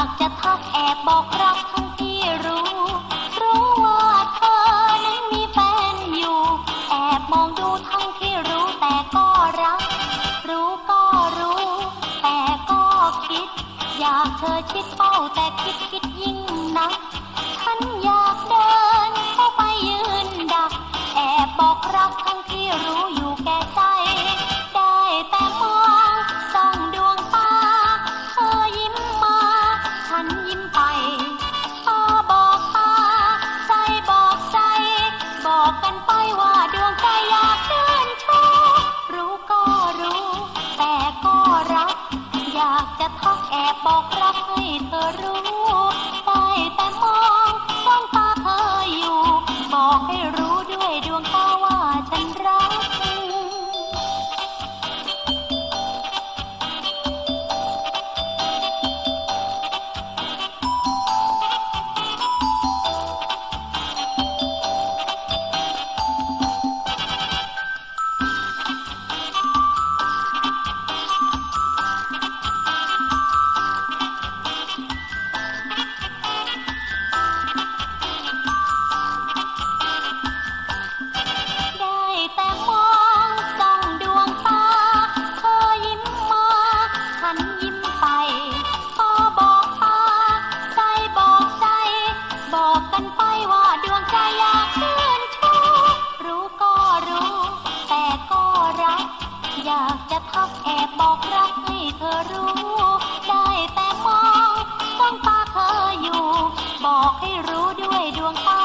อยากจะทักแอบบอกรักทั้งที่รู้ รู้ว่าเธอนั้นมีแฟนอยู่ แอบมองดูทั้งที่รู้แต่ก็รัก รู้ก็รู้ แต่ก็คิด อยากเธอชิดเป้าแต่คิดคิดยิ่งนักฉัน บอกกันไปว่า อยากจะทักแอบบอกรักให้เธอรู้ ได้แต่มองต้องตาเธออยู่ บอกให้รู้ด้วยดวงตา